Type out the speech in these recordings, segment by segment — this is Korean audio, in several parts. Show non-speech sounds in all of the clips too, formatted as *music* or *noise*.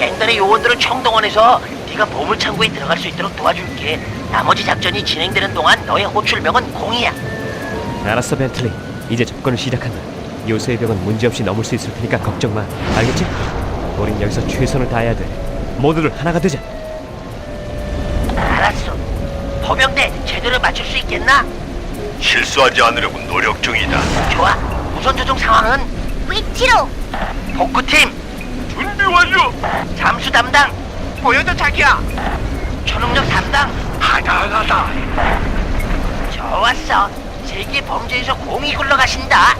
갱단의 요원들을 총동원해서 네가 보물창고에 들어갈 수 있도록 도와줄게. 나머지 작전이 진행되는 동안 너의 호출명은 공이야. 알았어 벤틀리 이제 접근을 시작한다 요새의 벽은 문제없이 넘을 수 있을 테니까 걱정 마 알겠지? 우린 여기서 최선을 다해야 돼 모두들 하나가 되자 알았어. 포병대 제대로 맞출 수 있겠나? 실수하지 않으려고 노력 중이다. 좋아. 우선 조종 상황은 위치로 복구팀 완료. 잠수 담당 보여줘 자기야. 초능력 담당 하나하나다. 좋았어. 세계 범죄에서 공이 굴러가신다.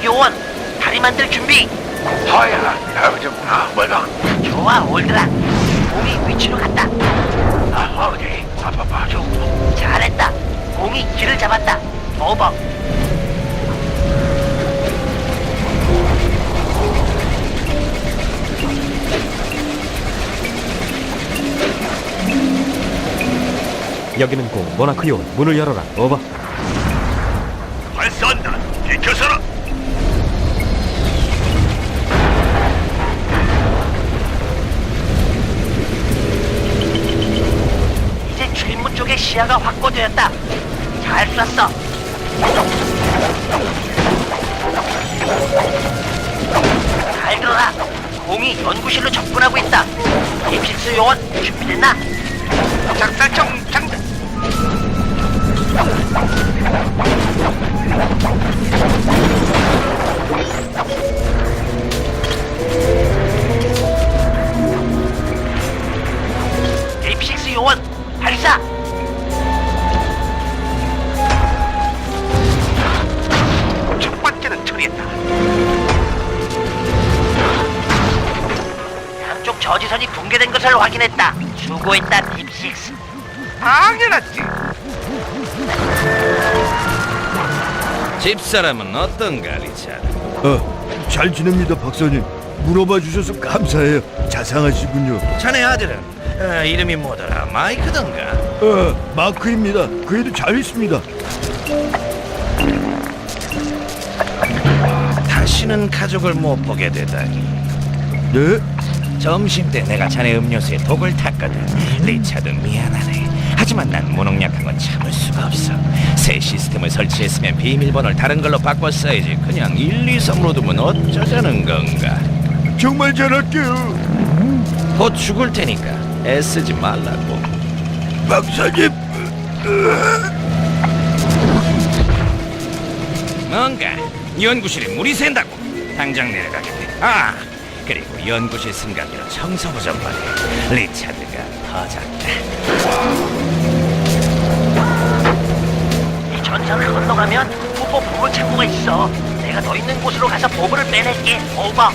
올드락 요원, 다리 만들 준비. 하야, 나좀 아무나. 좋아, 올드락. 공이 위치로 갔다. 아, 어디? 아빠 봐줘. 잘했다. 공이 길을 잡았다. 오버. 여기는 공 모나크 요원 문을 열어라 오버 발사한다. 비켜서라. 시야가 확보되었다. 잘 쐈어. 잘 들어라. 공이 연구실로 접근하고 있다. 딥식스 요원 준비됐나? 작살총 장전. 요원 발사. 처리했다. 양쪽 저지선이 붕괴된 것을 확인했다. 수고했다, 딥식스. 당연하지. 집사람은 어떤가 리차드? 어, 잘 지냅니다, 박사님. 물어봐 주셔서 감사해요. 자상하시군요. 자네 아들은 어, 이름이 뭐더라? 마이크던가? 어, 마크입니다. 그 애도 잘 있습니다. 다시는 가족을 못 보게 되다니. 네? 점심 때 내가 자네 음료수에 독을 탔거든. 리차드 미안하네. 하지만 난 무능력한 건 참을 수가 없어. 새 시스템을 설치했으면 비밀번호를 다른 걸로 바꿨어야지. 그냥 1, 2, 3으로 두면 어쩌자는 건가? 정말 잘할게요. 곧 죽을 테니까 애쓰지 말라고. 박사님, 뭔가? 연구실에 물이 샌다고 당장 내려가겠네 아 그리고 연구실 승강기로 청소부 좀 받아 리차드가 터졌다 이 전선을 건너가면 후보 보물 창고가 있어. 내가 너 있는 곳으로 가서 보물을 빼낼게. 오버.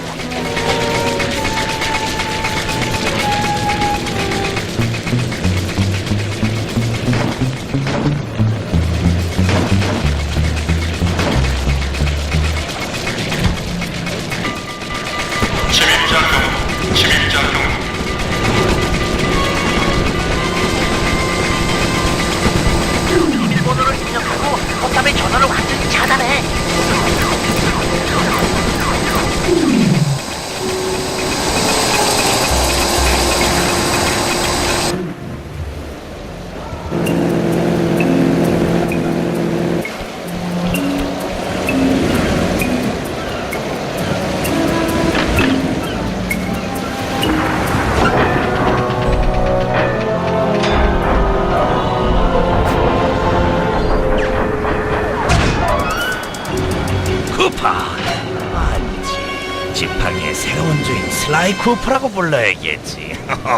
쿠퍼라고 불러야겠지.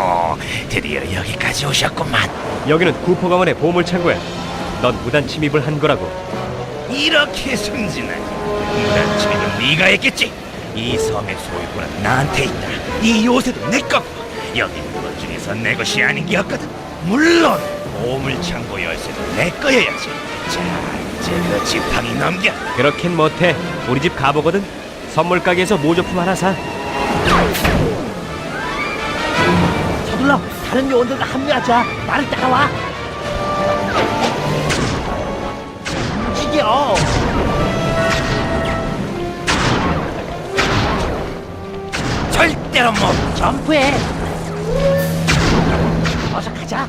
*laughs* 드디어 여기까지 오셨구만. 여기는 쿠퍼 가문의 보물 창고야. 넌 무단 침입을 한 거라고. 이렇게 순진하니 무단 침입은 네가 했겠지. 이 섬의 소유권은 나한테 있다. 이 요새도 내 거고 여기 있는 것 중에서 내 것이 아닌 게 없거든. 물론 보물 창고 열쇠도 내 거여야지. 자, 이제 그 지팡이 넘겨. 그렇긴 못해. 우리 집 가보거든. 선물 가게에서 모조품 하나 사. 서둘러 다른 요원들과 합류하자. 나를 따라와. 움직여. 절대로 못. 점프해. 어서 가자.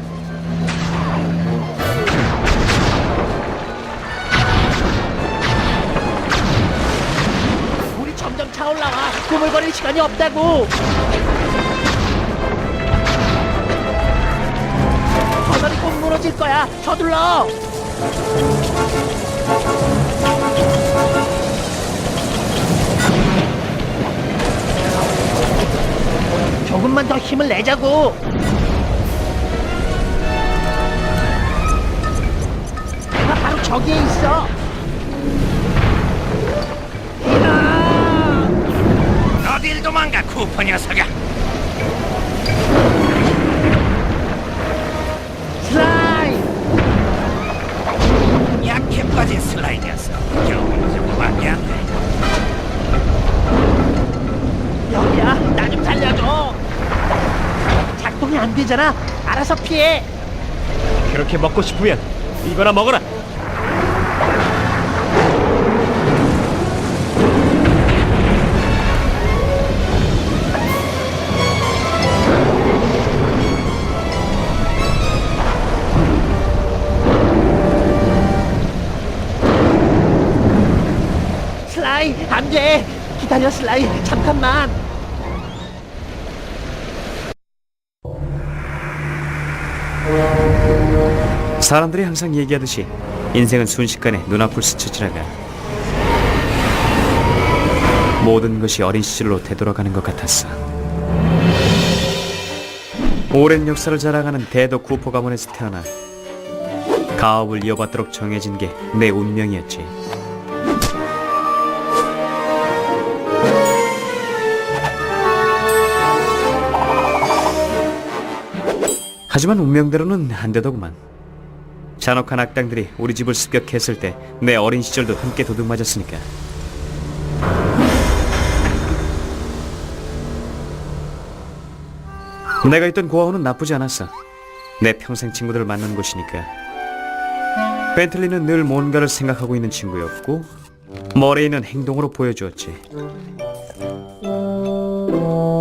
우리 점점 차올라와. 꾸물거릴 시간이 없다고. 무너질 거야. 서둘러. 조금만 더 힘을 내자고. 내가 바로 저기에 있어. 어딜 도망가 쿠퍼 녀석아. 슬라이. 약해 빠진 슬라이드였어. 겨우 이 정도밖에 안 돼. 여기야. 나 좀 살려줘. 되잖아. 알아서 피해. 그렇게 먹고 싶으면 이거나 먹어라. 슬라이 안 돼. 기다려 슬라이. 잠깐만. 사람들이 항상 얘기하듯이 인생은 순식간에 눈앞을 스쳐 지나가 모든 것이 어린 시절로 되돌아가는 것 같았어. 오랜 역사를 자랑하는 대도 쿠퍼 가문에서 태어나 가업을 이어받도록 정해진 게 내 운명이었지. 하지만 운명대로는 안 되더구만 잔혹한 악당들이 우리 집을 습격했을 때 내 어린 시절도 함께 도둑 맞았으니까. 내가 있던 고아원은 나쁘지 않았어. 내 평생 친구들을 만난 곳이니까. 벤틀리는 늘 뭔가를 생각하고 있는 친구였고 머레이는 행동으로 보여주었지.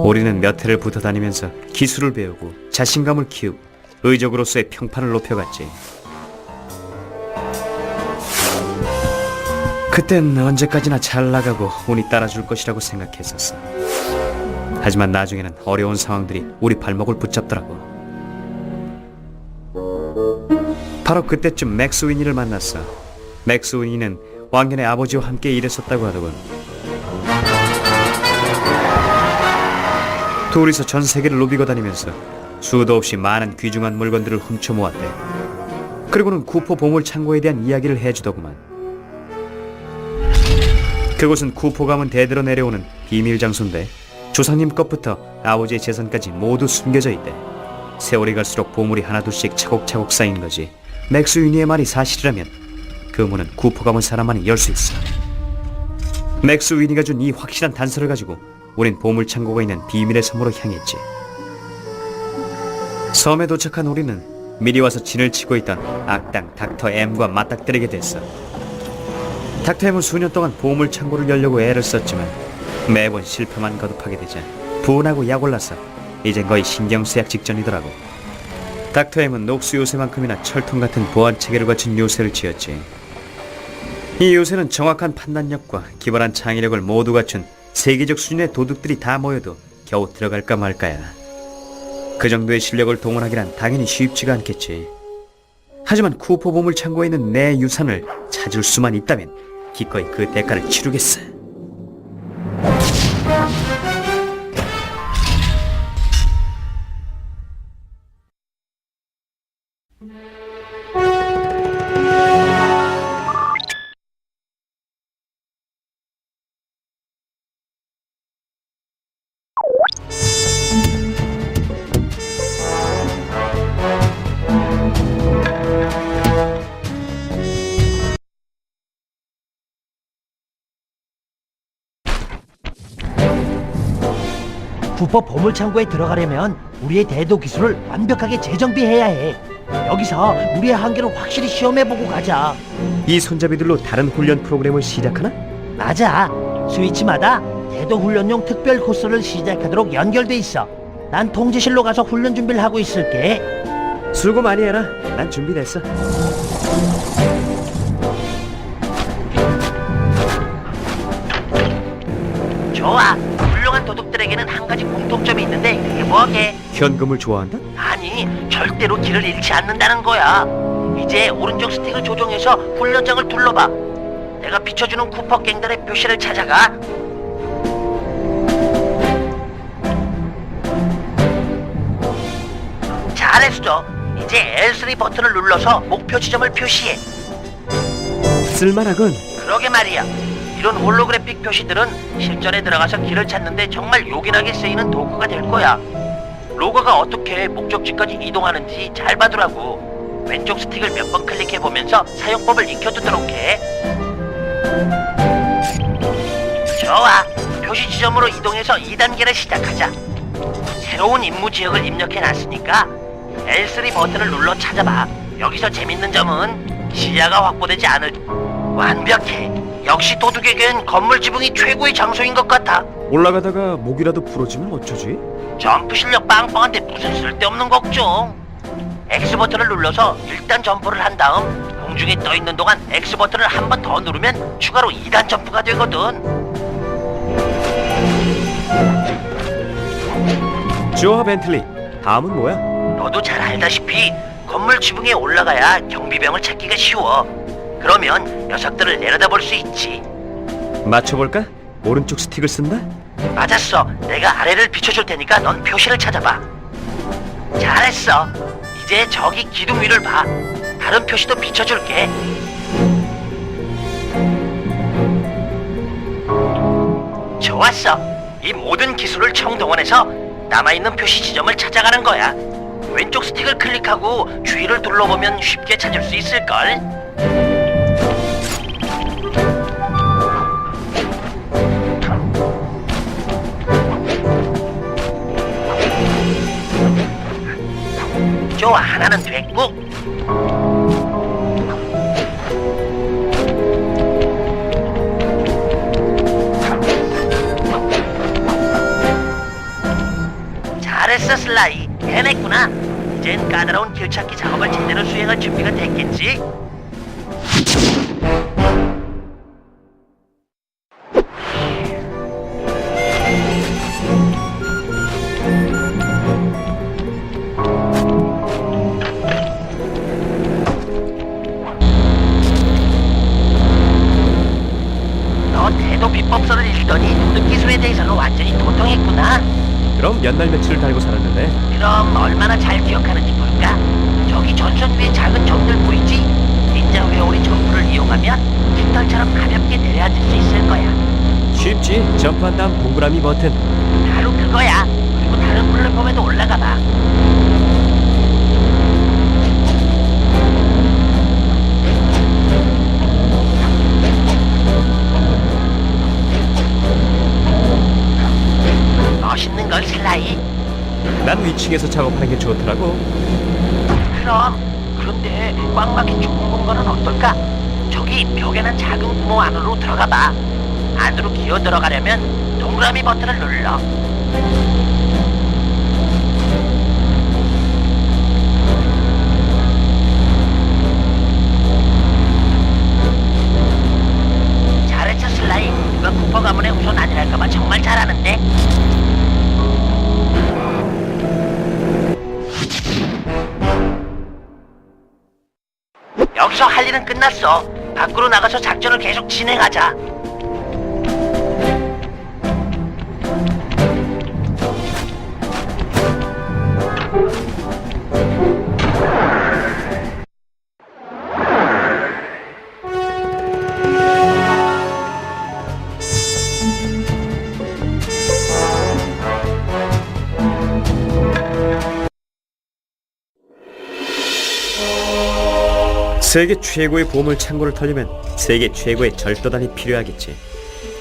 우리는 몇 해를 붙어 다니면서 기술을 배우고 자신감을 키우고 의적으로서의 평판을 높여갔지 그땐 언제까지나 잘 나가고 운이 따라줄 것이라고 생각했었어. 하지만 나중에는 어려운 상황들이 우리 발목을 붙잡더라고. 바로 그때쯤 맥스 윈니를 만났어. 맥스 윈니는 왕년의 아버지와 함께 일했었다고 하더군. 둘이서 전 세계를 누비고 다니면서 수도 없이 많은 귀중한 물건들을 훔쳐 모았대. 그리고는 쿠퍼 보물 창고에 대한 이야기를 해주더구만. 그곳은 가문 대대로 내려오는 비밀 장소인데 조상님 것부터 아버지의 재산까지 모두 숨겨져 있대. 세월이 갈수록 보물이 하나둘씩 차곡차곡 쌓인 거지. 맥스 유니의 말이 사실이라면 그 문은 가문 사람만이 열 수 있어. 맥스 위니가 준 이 확실한 단서를 가지고 우린 보물 창고가 있는 비밀의 섬으로 향했지. 섬에 도착한 우리는 미리 와서 진을 치고 있던 악당 닥터 M과 맞닥뜨리게 됐어. 닥터 M은 수년 동안 보물 창고를 열려고 애를 썼지만 매번 실패만 거듭하게 되자 분하고 약올라서 이젠 거의 신경 쓰약 직전이더라고. 닥터 M은 녹수 요새만큼이나 철통 같은 보안 체계를 갖춘 요새를 지었지. 이 요새는 정확한 판단력과 기발한 창의력을 모두 갖춘 세계적 수준의 도둑들이 다 모여도 겨우 들어갈까 말까야. 그 정도의 실력을 동원하기란 당연히 쉽지가 않겠지. 하지만 쿠퍼 보물 창고에 있는 내 유산을 찾을 수만 있다면 기꺼이 그 대가를 치르겠어. 쿠퍼 보물창고에 들어가려면 우리의 대도 기술을 완벽하게 재정비해야 해. 여기서 우리의 한계를 확실히 시험해보고 가자. 이 손잡이들로 다른 훈련 프로그램을 시작하나? 맞아. 스위치마다 대도 훈련용 특별 코스를 시작하도록 연결돼 있어. 난 통제실로 가서 훈련 준비를 하고 있을게. 수고 많이 해라. 난 준비됐어. 좋아. 가지 공통점이 있는데 그게 뭐게? 현금을 좋아한다? 아니, 절대로 길을 잃지 않는다는 거야. 이제 오른쪽 스틱을 조종해서 훈련장을 둘러봐. 내가 비춰주는 쿠퍼 갱단의 표시를 찾아가. 잘했어. 이제 L3 버튼을 눌러서 목표 지점을 표시해. 쓸만하군. 그러게 말이야. 이런 홀로그래픽 표시들은 실전에 들어가서 길을 찾는데 정말 요긴하게 쓰이는 도구가 될 거야. 로거가 어떻게 목적지까지 이동하는지 잘 봐두라고. 왼쪽 스틱을 몇 번 클릭해 보면서 사용법을 익혀두도록 해. 좋아. 표시 지점으로 이동해서 2단계를 시작하자. 새로운 임무 지역을 입력해 놨으니까 L3 버튼을 눌러 찾아봐. 여기서 재밌는 점은 시야가 확보되지 않을 완벽해. 역시 도둑에겐 건물 지붕이 최고의 장소인 것 같아. 올라가다가 목이라도 부러지면 어쩌지? 점프 실력 빵빵한데 무슨 쓸데없는 걱정. X 버튼을 눌러서 일단 점프를 한 다음 공중에 떠 있는 동안 X 버튼을 한 번 더 누르면 추가로 2단 점프가 되거든. 좋아 벤틀리. 다음은 뭐야? 너도 잘 알다시피 건물 지붕에 올라가야 경비병을 찾기가 쉬워. 그러면 녀석들을 내려다볼 수 있지. 맞춰볼까? 오른쪽 스틱을 쓴다? 맞았어. 내가 아래를 비춰줄 테니까 넌 표시를 찾아봐. 잘했어. 이제 저기 기둥 위를 봐. 다른 표시도 비춰줄게. 좋았어. 이 모든 기술을 총동원해서 남아있는 표시 지점을 찾아가는 거야. 왼쪽 스틱을 클릭하고 주위를 둘러보면 쉽게 찾을 수 있을걸. 좋아, 하나는 됐고. 잘했어, 슬라이. 해냈구나. 이젠 까다로운 길찾기 작업을 제대로 수행할 준비가 됐겠지? 얼마나 잘 기억하는지 볼까? 저기 전선 위에 작은 점들 보이지? 닌자 회오리 점프를 이용하면 깃털처럼 가볍게 내려앉을 수 있을 거야. 쉽지. 다음 동그라미 버튼. 바로 그거야. 그리고 다른 플랫폼에도 올라가 봐. 멋있는 걸 슬라이. 난 위층에서 작업하는 게 좋더라고. 그럼 그런데 꽉 막힌 좁은 공간은 어떨까? 저기 벽에는 작은 구멍 안으로 들어가 봐. 안으로 기어 들어가려면 동그라미 버튼을 눌러. 일은 끝났어. 밖으로 나가서 작전을 계속 진행하자. 세계 최고의 보물 창고를 털려면 세계 최고의 절도단이 필요하겠지.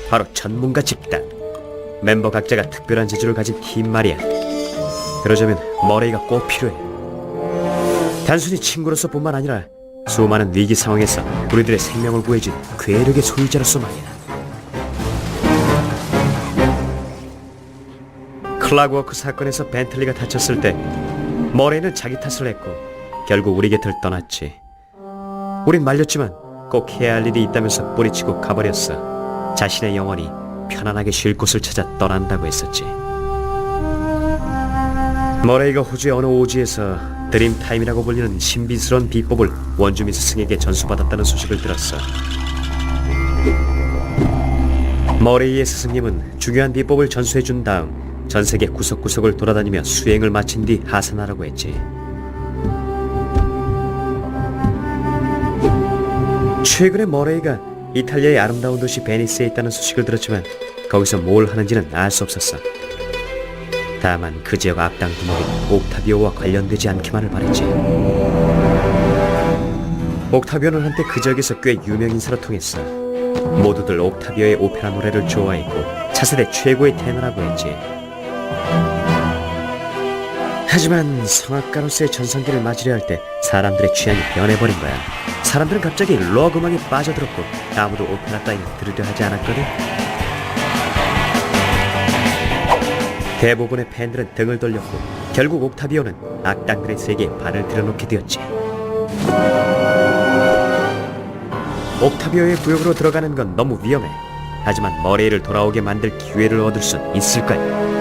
바로 전문가 집단. 멤버 각자가 특별한 재주를 가진 팀 말이야. 그러자면 머레이가 꼭 필요해. 단순히 친구로서 뿐만 아니라 수많은 위기 상황에서 우리들의 생명을 구해준 괴력의 소유자로서 말이야. 클락워크 사건에서 벤틀리가 다쳤을 때 머레이는 자기 탓을 했고 결국 우리 곁을 떠났지. 우린 말렸지만 꼭 해야 할 일이 있다면서 뿌리치고 가버렸어. 자신의 영혼이 편안하게 쉴 곳을 찾아 떠난다고 했었지. 머레이가 호주의 어느 오지에서 드림타임이라고 불리는 신비스러운 비법을 원주민 스승에게 전수받았다는 소식을 들었어. 머레이의 스승님은 중요한 비법을 전수해준 다음 전 세계 구석구석을 돌아다니며 수행을 마친 뒤 하산하라고 했지. 최근에 머레이가 이탈리아의 아름다운 도시 베니스에 있다는 소식을 들었지만 거기서 뭘 하는지는 알 수 없었어. 다만 그 지역 악당 두목이 옥타비오와 관련되지 않기만을 바랬지. 옥타비오는 한때 그 지역에서 꽤 유명 인사로 통했어. 모두들 옥타비오의 오페라 노래를 좋아했고 차세대 최고의 테너라고 했지. 하지만 성악가로서의 전성기를 맞으려 할 때 사람들의 취향이 변해버린 거야. 사람들은 갑자기 록 음악에 빠져들었고 아무도 오페라 따위는 들으려 하지 않았거든. 대부분의 팬들은 등을 돌렸고 결국 옥타비오는 악당들의 세계에 발을 들여놓게 되었지. 옥타비오의 구역으로 들어가는 건 너무 위험해. 하지만 머레이를 돌아오게 만들 기회를 얻을 순 있을 거야.